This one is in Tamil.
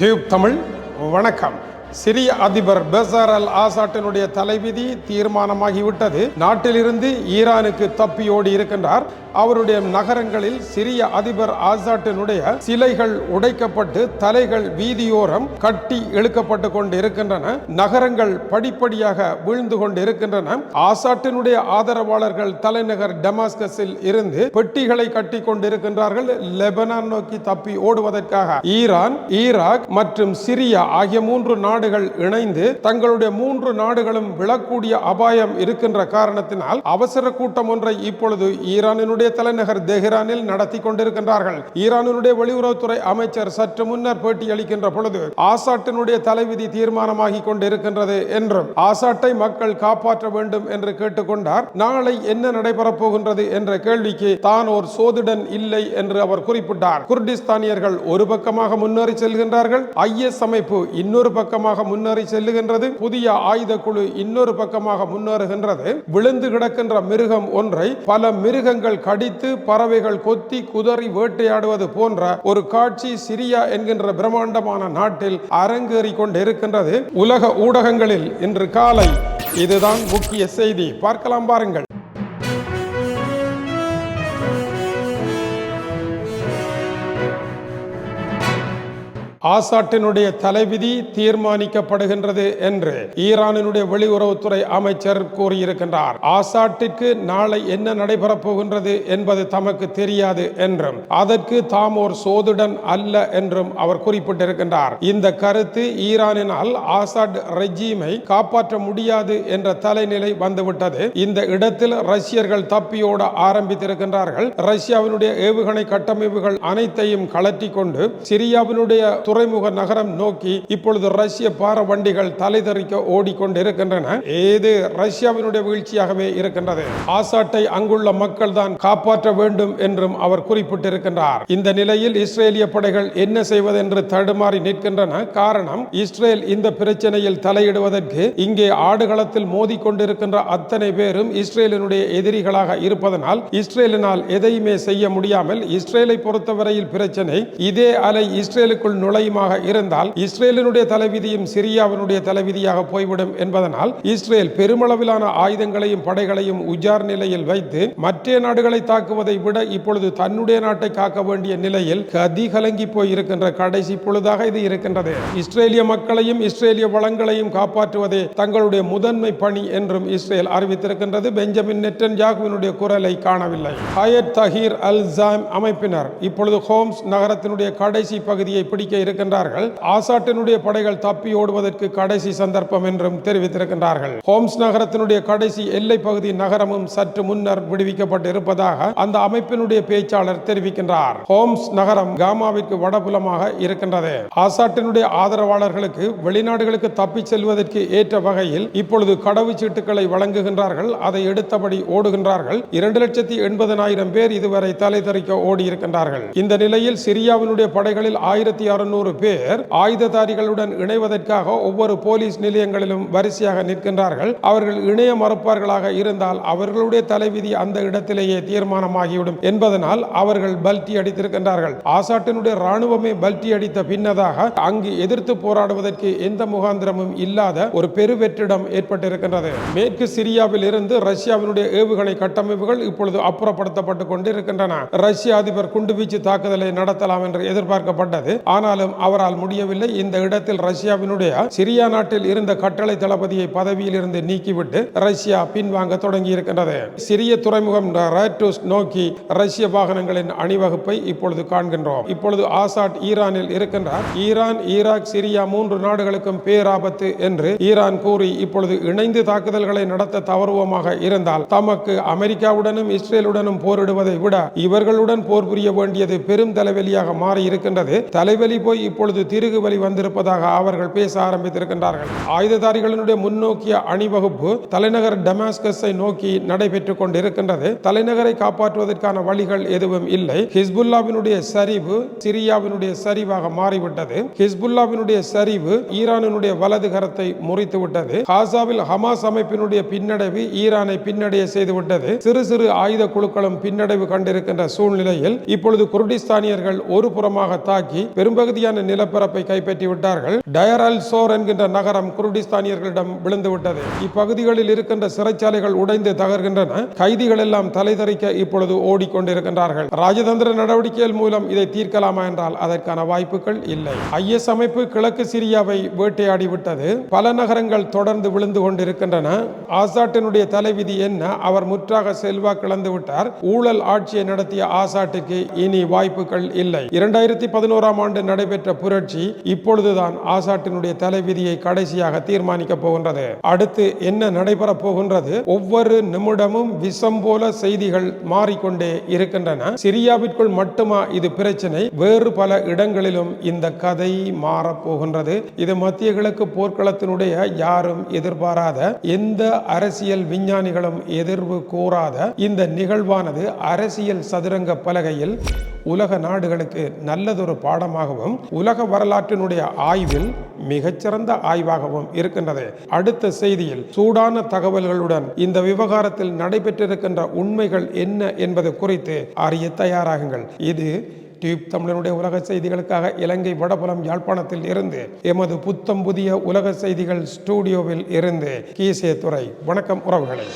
டியூப் தமிழ் வணக்கம். சிரிய அதிபர் பெசார் அல் ஆசாட்டினுடைய தலைவிதி தீர்மானமாகிவிட்டது. நாட்டிலிருந்து ஈரானுக்கு தப்பியோடி இருக்கின்றார். அவருடைய நகரங்களில் சிரிய அதிபர் ஆசாட்டினுடைய சிலைகள் உடைக்கப்பட்டு தலைகள் வீதியோரம் கட்டி இழுக்கப்பட்டு கொண்டு இருக்கின்றன நகரங்கள் படிப்படியாக வீழ்ந்து கொண்டு இருக்கின்றன ஆசாட்டினுடைய ஆதரவாளர்கள் தலைநகர் டமாஸ்கஸில் இருந்து பெட்டிகளை கட்டி கொண்டிருக்கின்றார்கள். லெபனான் நோக்கி தப்பி ஓடுவதற்காக ஈரான் ஈராக் மற்றும் சிரியா ஆகிய மூன்று நாடுகள் இணைந்து தங்களுடைய மூன்று நாடுகளும் விழக்கூடிய அபாயம் இருக்கின்ற காரணத்தினால் அவசர கூட்டம் ஒன்றை இப்பொழுது ஈரானினுடைய தலைநகர் தெஹ்ரானில் நடத்தி கொண்டிருக்கின்றார்கள். ஈரானுடைய வெளியுறவுத்துறை அமைச்சர் சற்று முன்னர் பேட்டியளிக்கின்ற பொழுது ஆசாட்டினுடைய தலைவிதி தீர்மானமாகி கொண்டிருக்கின்றது என்றும் ஆசாட்டை மக்கள் காப்பாற்ற வேண்டும் என்று கேட்டுக்கொண்டார். நாளை என்ன நடைபெறப் போகின்றது என்ற கேள்விக்கு தான் ஒரு சோதிடன் இல்லை என்று அவர் குறிப்பிட்டார். குர்டிஸ்தானியர்கள் ஒரு பக்கமாக முன்னேறி செல்கின்றார்கள். ஐஎஸ் அமைப்பு இன்னொரு பக்கமாக முன்னேறி செல்லுகின்றது. புதிய ஆயுத குழு இன்னொரு பக்கமாக முன்னேறுகின்றது. விழுந்து கிடக்கின்ற மிருகம் ஒன்றை பல மிருகங்கள் கடித்து பறவைகள் கொத்தி குதறி வேட்டையாடுவது போன்ற ஒரு காட்சி சிரியா என்கின்ற பிரம்மாண்டமான நாட்டில் அரங்கேறி கொண்டிருக்கின்றது. உலக ஊடகங்களில் இன்று காலை இதுதான் முக்கிய செய்தி. பார்க்கலாம் பாருங்கள். ஆசாட்டினுடைய தலைவிதி தீர்மானிக்கப்படுகின்றது என்று ஈரானினுடைய வெளியுறவுத்துறை அமைச்சர் கூறியிருக்கின்றார். ஆசாட்டிற்கு நாளை என்ன நடைபெறப் போகின்றது என்பது தமக்கு தெரியாது என்றும் அதற்கு தாம் ஒரு சோதுடன் அல்ல என்றும் அவர் குறிப்பிட்டிருக்கின்றார். இந்த கருத்து ஈரானினால் ஆசாட் ரெஜீமை காப்பாற்ற முடியாது என்ற தலைநிலை வந்துவிட்டது. இந்த இடத்தில் ரஷ்யர்கள் தப்பியோட ஆரம்பித்திருக்கின்றார்கள். ரஷ்யாவினுடைய ஏவுகணை கட்டமைப்புகள் அனைத்தையும் கலற்றி கொண்டு சிரியாவினுடைய துறைமுக நகரம் நோக்கி இப்பொழுது ரஷ்ய பார வண்டிகள் தலைதறிக்க ஓடிக்கொண்டிருக்கின்றன. ஏது ரஷ்யாவினுடைய வீழ்ச்சியாகவே இருக்கின்றது. ஆசாட்டை அங்குள்ள மக்கள் தான் காப்பாற்ற வேண்டும் என்றும் அவர் குறிப்பிட்டிருக்கின்றார். இந்த நிலையில் இஸ்ரேலிய படைகள் என்ன செய்வதென்று தடுமாறி நிற்கின்றன. காரணம் இஸ்ரேல் இந்த பிரச்சனையில் தலையிடுவதற்கு இங்கே ஆடுகளத்தில் மோதிக்கொண்டிருக்கின்ற அத்தனை பேரும் இஸ்ரேலினுடைய எதிரிகளாக இருப்பதனால் இஸ்ரேலினால் எதையுமே செய்ய முடியாமல் இஸ்ரேலை பொறுத்தவரையில் பிரச்சனை இதே அலை இஸ்ரேலுக்குள் நுழை நுழையுமாக இருந்தால் இஸ்ரேலினுடைய தலைவிதியும் சிரியாவினுடைய தலைவிதியாக போய்விடும் என்பதனால் இஸ்ரேல் பெருமளவிலான ஆயுதங்களையும் படைகளையும் உஜார் நிலையில் வைத்து மற்ற நாடுகளை தாக்குவதை விட இப்பொழுது தன்னுடைய நாட்டை காக்க வேண்டிய நிலையில் கதி கலங்கி போய் இருக்கின்ற கடைசி பொழுதாக இது இருக்கின்றது. இஸ்ரேலிய மக்களையும் இஸ்ரேலிய வளங்களையும் காப்பாற்றுவதே தங்களுடைய முதன்மை பணி என்றும் இஸ்ரேல் அறிவித்திருக்கின்றது. பெஞ்சமின் நெட்டன் ஜாகுவினுடைய குரலை காணவில்லை. ஹயத் தஹீர் அல் ஜாம் அமைப்பினர் இப்பொழுது ஹோம்ஸ் நகரத்தினுடைய கடைசி பகுதியை பிடிக்க இருக்கின்றார்கள் ஆசாட்டினுடைய படைகள் தப்பி ஓடுவதற்கு கடைசி சந்தர்ப்பம் என்றும் தெரிவித்திருக்கின்றார்கள். ஹோம்ஸ் நகரத்தினுடைய கடைசி எல்லை பகுதி நகரமும் சற்று முன்னர் விடுவிக்கப்பட்டு இருப்பதாக அந்த அமைப்பினுடைய பேச்சாளர் தெரிவிக்கின்றார். ஹோம்ஸ் நகரம் காமாவிற்கு வடபுலமாக இருக்கின்றது. ஆசாட்டினுடைய ஆதரவாளர்களுக்கு வெளிநாடுகளுக்கு தப்பிச் செல்வதற்கு ஏற்ற வகையில் இப்பொழுது கடவுச்சீட்டுகளை வழங்குகின்றார்கள். அதை எடுத்தபடி ஓடுகின்றார்கள். இரண்டு லட்சத்தி எண்பதனாயிரம் பேர் இதுவரை தலை தெறிக்க ஓடி இருக்கின்றார்கள் இந்த நிலையில் சிரியாவினுடைய படைகளில் ஆயிரத்தி அறுநூறு பேர் ஆயுததாரிகளுடன் இணைவதற்காக ஒவ்வொரு போலீஸ் நிலையங்களிலும் வரிசையாக நிற்கின்றார்கள். அவர்கள் இணைய மறுப்பார்களாக இருந்தால் அவர்களுடைய தலைவிதி அந்த இடத்திலேயே தீர்மானமாகிவிடும் என்பதனால் அவர்கள் பல்டி அடித்திருக்கின்றார்கள். ஆசாட்டினுடைய ராணுவமே பல்டி அடித்த பின்னதாக அங்கு எதிர்த்து போராடுவதற்கு எந்த முகாந்திரமும் இல்லாத ஒரு பெருவெற்றிடம் ஏற்பட்டிருக்கின்றது. மேற்கு சிரியாவில் இருந்து ரஷ்யாவினுடைய ஏவுகணை கட்டமைப்புகள் இப்பொழுது அப்புறப்படுத்தப்பட்டு கொண்டிருக்கின்றன. ரஷ்ய அதிபர் குண்டுவீச்சு தாக்குதலை நடத்தலாம் என்று எதிர்பார்க்கப்பட்டது. ஆனாலும் அவரால் முடியவில்லை. இந்த இடத்தில் ரஷ்யாவினுடைய சிரியா நாட்டில் இருந்த கட்டளை தளபதியை பதவியில் இருந்து நீக்கிவிட்டு ரஷ்யா பின்வாங்க தொடங்கி இருக்கின்றது சிறிய துறைமுகம் ரேட்டூஸ் நோக்கி ரஷ்ய வாகனங்களின் அணிவகுப்பை இப்பொழுது காண்கின்றோம். இப்பொழுது ஆசாட் ஈரானில் இருக்கின்றார். ஈரான் ஈராக் சிரியா மூன்று நாடுகளுக்கும் பேராபத்து என்று ஈரான் கூறி இப்பொழுது இணைந்து தாக்குதல்களை நடத்த தவறுவமாக இருந்தால் தமக்கு அமெரிக்காவுடனும் இஸ்ரேலுடனும் போரிடுவதை விட இவர்களுடன் போர் புரிய வேண்டியது பெரும் தலைவலியாக மாறி இருக்கின்றது தலைவலி போய் போய் இப்பொழுது திருகு வலி வந்திருப்பதாக அவர்கள் பேச ஆரம்பித்திருக்கின்றார்கள். ஆயுததாரிகளினுடைய முன்னோக்கிய அணிவகுப்பு தலைநகர் டமாஸ்கஸை நோக்கி நடைபெற்றுக் கொண்டிருக்கின்றது. தலைநகரை காப்பாற்றுவதற்கான வழிகள் எதுவும் இல்லை. ஹிஸ்புல்லாவினுடைய சரிவு சிரியாவினுடைய சரிவாக மாறிவிட்டது. ஹிஸ்புல்லாவினுடைய சரிவு ஈரானினுடைய வலது கரத்தை முறித்து விட்டது காசாவில் ஹமாஸ் அமைப்பினுடைய பின்னடைவு ஈரானை பின்னடைய செய்துவிட்டது. சிறு சிறு ஆயுத குழுக்களும் பின்னடைவு கண்டிருக்கின்ற சூழ்நிலையில் இப்பொழுது குர்டிஸ்தானியர்கள் ஒரு புறமாக தாக்கி பெரும்பகுதியான பெரும்பகுதியான நிலப்பரப்பை கைப்பற்றி விட்டார்கள். டயர் அல் சோர் என்கின்ற நகரம் குருடிஸ்தானியர்களிடம் விழுந்து விட்டது. இப்பகுதிகளில் இருக்கின்ற சிறைச்சாலைகள் உடைந்து தகர்கின்றன. கைதிகள் எல்லாம் தலைதறிக்க இப்பொழுது ஓடிக்கொண்டிருக்கின்றார்கள். ராஜதந்திர நடவடிக்கைகள் மூலம் இதை தீர்க்கலாமா என்றால் அதற்கான வாய்ப்புகள் இல்லை. ஐஎஸ் அமைப்பு கிழக்கு சிரியாவை வேட்டையாடி விட்டது. பல நகரங்கள் தொடர்ந்து விழுந்து கொண்டிருக்கின்றன. ஆசாட்டினுடைய தலைவிதி என்ன? அவர் முற்றாக செல்வாக்கு இழந்து விட்டார். ஊழல் ஆட்சியை நடத்திய ஆசாட்டுக்கு இனி வாய்ப்புகள் இல்லை. இரண்டாயிரத்தி பதினோராம் ஆண்டு நடைபெற்ற புரட்சி இப்பொழுதுதான் ஆசாட்டினுடைய தலைவிதியை கடைசியாக தீர்மானிக்க போகின்றது. அடுத்து என்ன நடைபெற போகின்றது? ஒவ்வொரு நிமிடமும் விஷம் போல செய்திகள் மாறிக்கொண்டே இருக்கின்றன. சிரியாவிற்குள் மட்டுமா இது பிரச்சனை? வேறு பல இடங்களிலும் இந்த கதை மாறப்போகின்றது இது மத்திய கிழக்கு போர்க்களத்தினுடைய யாரும் எதிர்பாராத எந்த அரசியல் விஞ்ஞானிகளும் எதிர்வு கூறாத இந்த நிகழ்வானது அரசியல் சதுரங்க பலகையில் உலக நாடுகளுக்கு நல்லதொரு பாடமாகவும் உலக வரலாற்றினுடைய ஆய்வில் மிகச்சிறந்த ஆய்வாகவும் இருக்கின்றது. அடுத்த செய்தியில் சூடான தகவல்களுடன் இந்த விவகாரத்தில் நடைபெற்றிருக்கின்ற உண்மைகள் என்ன என்பது குறித்து அறிய தயாராகுங்கள். இது டியூப் தமிழனுடைய உலக செய்திகளுக்காக இலங்கை வடபுலம் யாழ்ப்பாணத்தில் இருந்து எமது புத்தம் புதிய உலக செய்திகள் ஸ்டூடியோவில் இருந்து கீசே துறை வணக்கம் உறவுகளை.